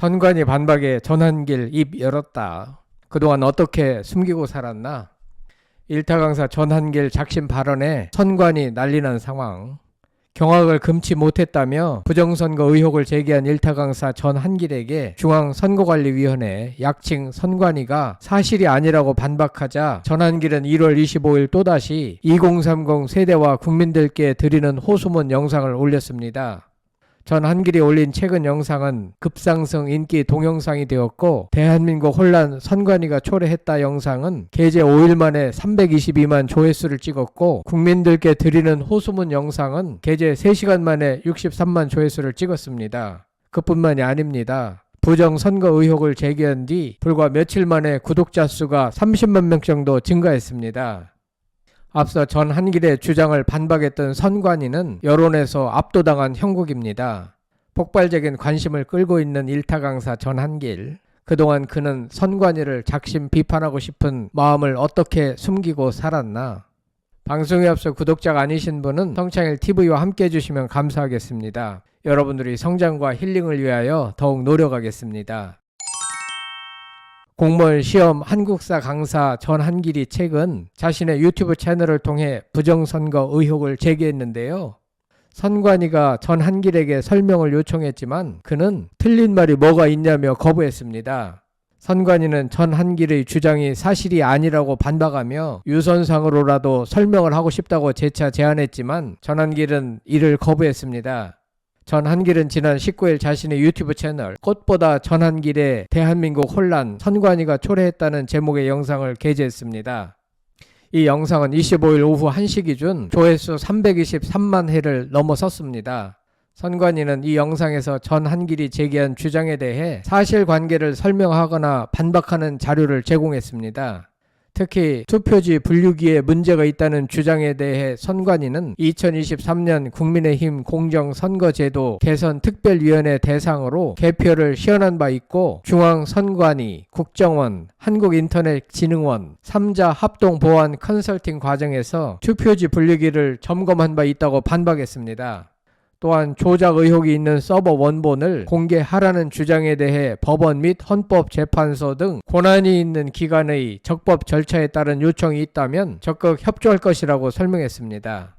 선관위 반박에 전한길 입 열었다. 그동안 어떻게 숨기고 살았나? 일타 강사 전한길 작심 발언에 선관위 난리난 상황. 경악을 금치 못했다며 부정선거 의혹을 제기한 일타 강사 전한길에게 중앙선거관리위원회 약칭 선관위가 사실이 아니라고 반박하자 전한길은 1월 25일 또다시 2030 세대와 국민들께 드리는 호소문 영상을 올렸습니다. 전 한길이 올린 최근 영상은 급상승 인기 동영상이 되었고 대한민국 혼란 선관위가 초래했다 영상은 게재 5일 만에 322만 조회수를 찍었고 국민들께 드리는 호소문 영상은 게재 3시간 만에 63만 조회수를 찍었습니다. 그뿐만이 아닙니다. 부정 선거 의혹을 제기한 뒤 불과 며칠 만에 구독자 수가 30만 명 정도 증가했습니다. 앞서 전 한길의 주장을 반박했던 선관위는 여론에서 압도당한 형국입니다. 폭발적인 관심을 끌고 있는 일타 강사 전 한길. 그동안 그는 선관위를 작심 비판하고 싶은 마음을 어떻게 숨기고 살았나? 방송에 앞서 구독자가 아니신 분은 성창일 TV와 함께 해주시면 감사하겠습니다. 여러분들이 성장과 힐링을 위하여 더욱 노력하겠습니다. 공무원 시험 한국사 강사 전한길이 최근 자신의 유튜브 채널을 통해 부정선거 의혹을 제기했는데요. 선관위가 전한길에게 설명을 요청했지만 그는 틀린 말이 뭐가 있냐며 거부했습니다. 선관위는 전한길의 주장이 사실이 아니라고 반박하며 유선상으로라도 설명을 하고 싶다고 재차 제안했지만 전한길은 이를 거부했습니다. 전한길은 지난 19일 자신의 유튜브 채널 꽃보다 전한길의 대한민국 혼란 선관위가 초래했다는 제목의 영상을 게재했습니다. 이 영상은 25일 오후 1시 기준 조회수 323만 회를 넘어섰습니다. 선관위는 이 영상에서 전한길이 제기한 주장에 대해 사실관계를 설명하거나 반박하는 자료를 제공했습니다. 특히 투표지 분류기에 문제가 있다는 주장에 대해 선관위는 2023년 국민의힘 공정선거제도 개선 특별위원회 대상으로 개표를 시연한 바 있고 중앙선관위, 국정원, 한국인터넷진흥원 3자 합동보안 컨설팅 과정에서 투표지 분류기를 점검한 바 있다고 반박했습니다. 또한 조작 의혹이 있는 서버 원본을 공개하라는 주장에 대해 법원 및 헌법재판소 등 권한이 있는 기관의 적법 절차에 따른 요청이 있다면 적극 협조할 것이라고 설명했습니다.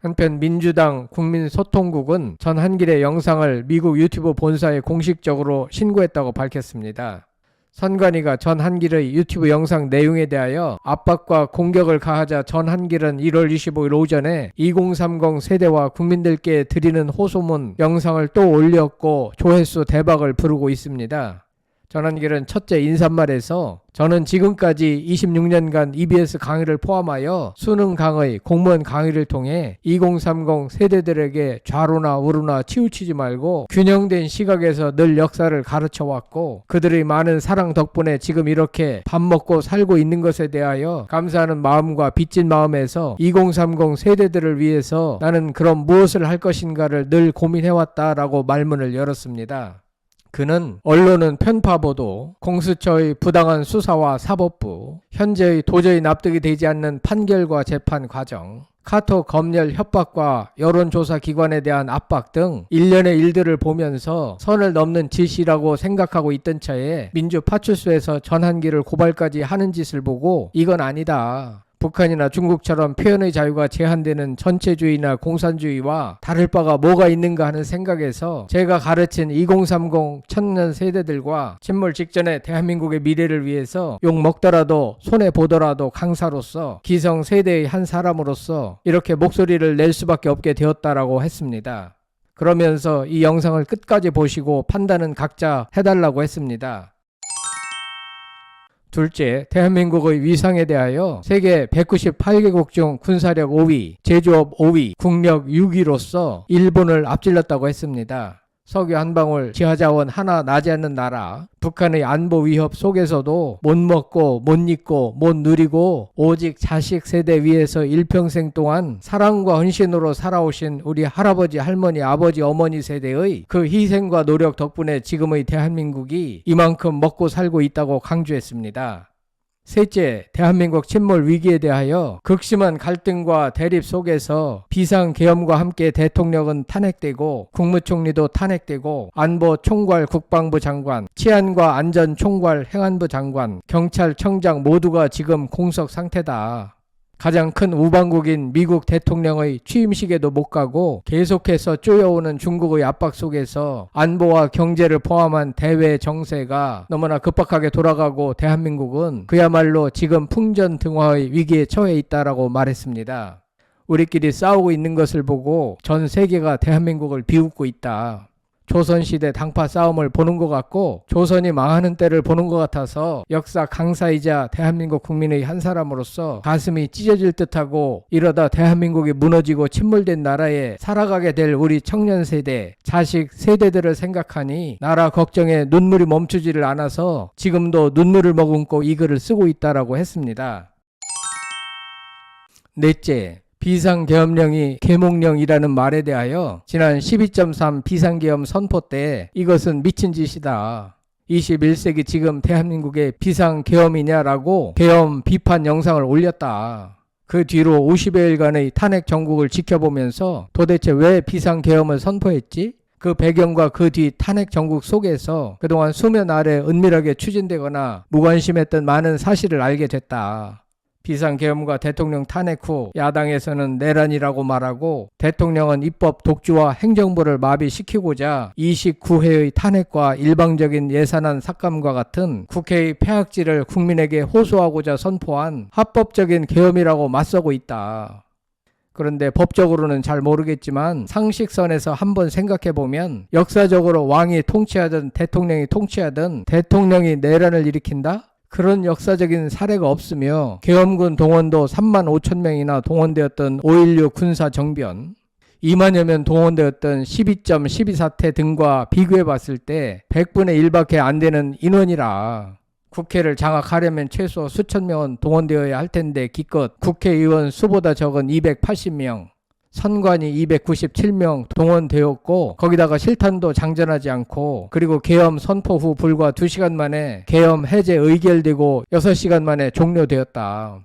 한편 민주당 국민소통국은 전 한길의 영상을 미국 유튜브 본사에 공식적으로 신고했다고 밝혔습니다. 선관위가 전한길의 유튜브 영상 내용에 대하여 압박과 공격을 가하자 전한길은 1월 25일 오전에 2030 세대와 국민들께 드리는 호소문 영상을 또 올렸고 조회수 대박을 부르고 있습니다. 전한길은 첫째 인사말에서 저는 지금까지 26년간 EBS 강의를 포함하여 수능 강의, 공무원 강의를 통해 2030 세대들에게 좌로나 우로나 치우치지 말고 균형된 시각에서 늘 역사를 가르쳐 왔고 그들의 많은 사랑 덕분에 지금 이렇게 밥 먹고 살고 있는 것에 대하여 감사하는 마음과 빚진 마음에서 2030 세대들을 위해서 나는 그럼 무엇을 할 것인가를 늘 고민해왔다라고 말문을 열었습니다. 그는 언론은 편파보도, 공수처의 부당한 수사와 사법부, 현재의 도저히 납득이 되지 않는 판결과 재판 과정, 카톡 검열 협박과 여론조사 기관에 대한 압박 등 일련의 일들을 보면서 선을 넘는 짓이라고 생각하고 있던 차에 민주파출소에서 전한기를 고발까지 하는 짓을 보고 이건 아니다. 북한이나 중국처럼 표현의 자유가 제한되는 전체주의나 공산주의와 다를 바가 뭐가 있는가 하는 생각에서 제가 가르친 2030 청년 세대들과 침몰 직전에 대한민국의 미래를 위해서 욕 먹더라도 손해 보더라도 강사로서 기성 세대의 한 사람으로서 이렇게 목소리를 낼 수밖에 없게 되었다라고 했습니다. 그러면서 이 영상을 끝까지 보시고 판단은 각자 해달라고 했습니다. 둘째, 대한민국의 위상에 대하여 세계 198개국 중 군사력 5위, 제조업 5위, 국력 6위로서 일본을 앞질렀다고 했습니다. 석유 한 방울, 지하자원 하나 나지 않는 나라, 북한의 안보 위협 속에서도 못 먹고 못 입고 못 누리고 오직 자식 세대 위에서 일평생 동안 사랑과 헌신으로 살아오신 우리 할아버지, 할머니, 아버지, 어머니 세대의 그 희생과 노력 덕분에 지금의 대한민국이 이만큼 먹고 살고 있다고 강조했습니다. 셋째, 대한민국 침몰 위기에 대하여 극심한 갈등과 대립 속에서 비상 계엄과 함께 대통령은 탄핵되고 국무총리도 탄핵되고 안보 총괄 국방부 장관, 치안과 안전 총괄 행안부 장관, 경찰청장 모두가 지금 공석 상태다. 가장 큰 우방국인 미국 대통령의 취임식에도 못 가고 계속해서 쪼여오는 중국의 압박 속에서 안보와 경제를 포함한 대외 정세가 너무나 급박하게 돌아가고 대한민국은 그야말로 지금 풍전 등화의 위기에 처해 있다라고 말했습니다. 우리끼리 싸우고 있는 것을 보고 전 세계가 대한민국을 비웃고 있다. 조선시대 당파 싸움을 보는 것 같고 조선이 망하는 때를 보는 것 같아서 역사 강사이자 대한민국 국민의 한 사람으로서 가슴이 찢어질 듯하고 이러다 대한민국이 무너지고 침몰된 나라에 살아가게 될 우리 청년 세대, 자식 세대들을 생각하니 나라 걱정에 눈물이 멈추지를 않아서 지금도 눈물을 머금고 이 글을 쓰고 있다라고 했습니다. 넷째, 비상계엄령이 계몽령이라는 말에 대하여 지난 12.3 비상계엄 선포 때 이것은 미친 짓이다. 21세기 지금 대한민국의 비상계엄이냐라고 계엄 비판 영상을 올렸다. 그 뒤로 50여일간의 탄핵 정국을 지켜보면서 도대체 왜 비상계엄을 선포했지? 그 배경과 그 뒤 탄핵 정국 속에서 그동안 수면 아래 은밀하게 추진되거나 무관심했던 많은 사실을 알게 됐다. 비상계엄과 대통령 탄핵 후 야당에서는 내란이라고 말하고 대통령은 입법 독주와 행정부를 마비시키고자 29회의 탄핵과 일방적인 예산안 삭감과 같은 국회의 폐악질을 국민에게 호소하고자 선포한 합법적인 계엄이라고 맞서고 있다. 그런데 법적으로는 잘 모르겠지만 상식선에서 한번 생각해 보면 역사적으로 왕이 통치하든 대통령이 통치하든 대통령이 내란을 일으킨다? 그런 역사적인 사례가 없으며 계엄군 동원도 3만 5천 명이나 동원되었던 5.16 군사 정변 2만여 명 동원되었던 12.12 사태 등과 비교해 봤을 때 100분의 1밖에 안 되는 인원이라 국회를 장악하려면 최소 수천 명은 동원되어야 할 텐데 기껏 국회의원 수보다 적은 280명 선관이 297명 동원되었고 거기다가 실탄도 장전하지 않고 그리고 계엄 선포 후 불과 2시간 만에 계엄 해제 의결되고 6시간 만에 종료되었다.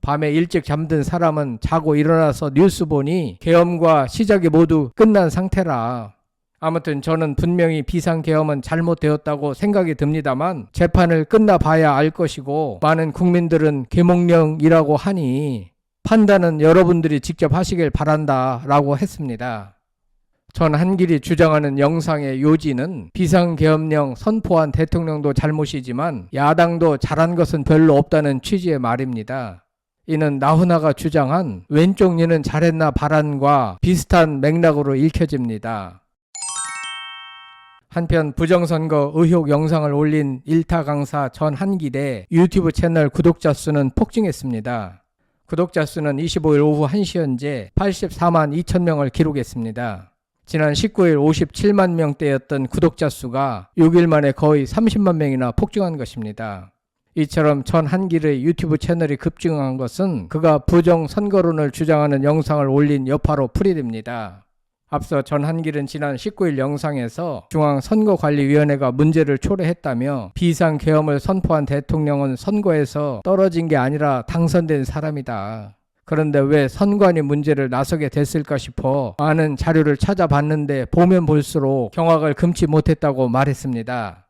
밤에 일찍 잠든 사람은 자고 일어나서 뉴스 보니 계엄과 시작이 모두 끝난 상태라. 아무튼 저는 분명히 비상계엄은 잘못되었다고 생각이 듭니다만 재판을 끝나봐야 알 것이고 많은 국민들은 계몽령이라고 하니 판단은 여러분들이 직접 하시길 바란다 라고 했습니다. 전 한길이 주장하는 영상의 요지는 비상계엄령 선포한 대통령도 잘못이지만 야당도 잘한 것은 별로 없다는 취지의 말입니다. 이는 나훈아가 주장한 왼쪽 니는 잘했나 바란과 비슷한 맥락으로 읽혀집니다. 한편 부정선거 의혹 영상을 올린 일타 강사 전 한길의 유튜브 채널 구독자 수는 폭증했습니다. 구독자 수는 25일 오후 1시 현재 84만 2천 명을 기록했습니다. 지난 19일 57만 명대였던 구독자 수가 6일 만에 거의 30만 명이나 폭증한 것입니다. 이처럼 전 한길의 유튜브 채널이 급증한 것은 그가 부정 선거론을 주장하는 영상을 올린 여파로 풀이됩니다. 앞서 전한길은 지난 19일 영상에서 중앙선거관리위원회가 문제를 초래했다며 비상계엄을 선포한 대통령은 선거에서 떨어진 게 아니라 당선된 사람이다. 그런데 왜 선관위 문제를 나서게 됐을까 싶어 많은 자료를 찾아봤는데 보면 볼수록 경악을 금치 못했다고 말했습니다.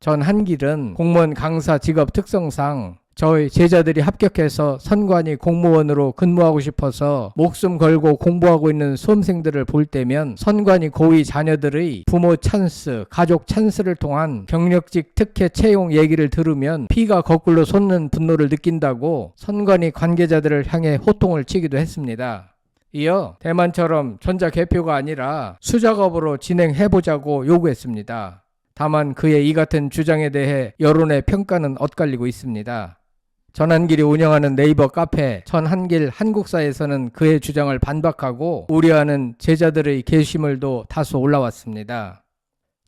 전 한길은 공무원 강사 직업 특성상 저희 제자들이 합격해서 선관위 공무원으로 근무하고 싶어서 목숨 걸고 공부하고 있는 수험생들을 볼 때면 선관위 고위 자녀들의 부모 찬스, 가족 찬스를 통한 경력직 특혜 채용 얘기를 들으면 피가 거꾸로 솟는 분노를 느낀다고 선관위 관계자들을 향해 호통을 치기도 했습니다. 이어 대만처럼 전자 개표가 아니라 수작업으로 진행해보자고 요구했습니다. 다만 그의 이 같은 주장에 대해 여론의 평가는 엇갈리고 있습니다. 전한길이 운영하는 네이버 카페 전한길 한국사에서는 그의 주장을 반박하고 우려하는 제자들의 게시물도 다수 올라왔습니다.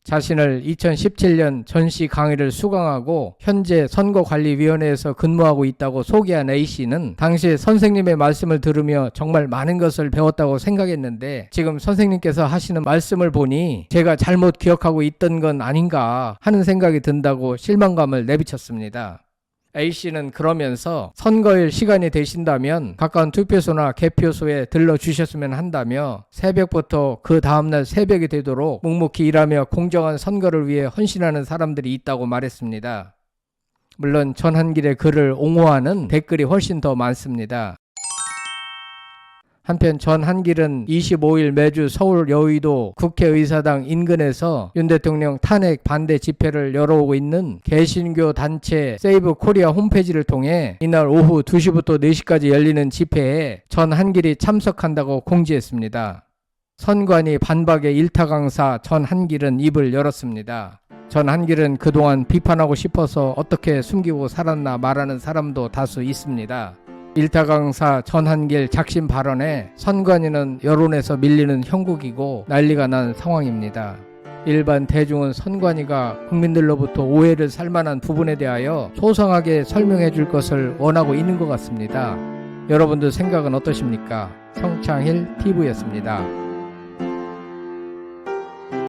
자신을 2017년 전시 강의를 수강하고 현재 선거관리위원회에서 근무하고 있다고 소개한 A씨는 당시 선생님의 말씀을 들으며 정말 많은 것을 배웠다고 생각했는데 지금 선생님께서 하시는 말씀을 보니 제가 잘못 기억하고 있던 건 아닌가 하는 생각이 든다고 실망감을 내비쳤습니다. A씨는 그러면서 선거일 시간이 되신다면 가까운 투표소나 개표소에 들러 주셨으면 한다며 새벽부터 그 다음날 새벽이 되도록 묵묵히 일하며 공정한 선거를 위해 헌신하는 사람들이 있다고 말했습니다. 물론 전한길의 글을 옹호하는 댓글이 훨씬 더 많습니다. 한편 전 한길은 25일 매주 서울 여의도 국회의사당 인근에서 윤 대통령 탄핵 반대 집회를 열어오고 있는 개신교 단체 세이브 코리아 홈페이지를 통해 이날 오후 2시부터 4시까지 열리는 집회에 전 한길이 참석한다고 공지했습니다. 선관위 반박의 일타 강사 전 한길은 입을 열었습니다. 전 한길은 그동안 비판하고 싶어서 어떻게 숨기고 살았나 말하는 사람도 다수 있습니다. 일타 강사 전한길 작심 발언에 선관위는 여론에서 밀리는 형국이고 난리가 난 상황입니다. 일반 대중은 선관위가 국민들로부터 오해를 살 만한 부분에 대하여 소상하게 설명해 줄 것을 원하고 있는 것 같습니다. 여러분들 생각은 어떠십니까? 성창일 TV였습니다.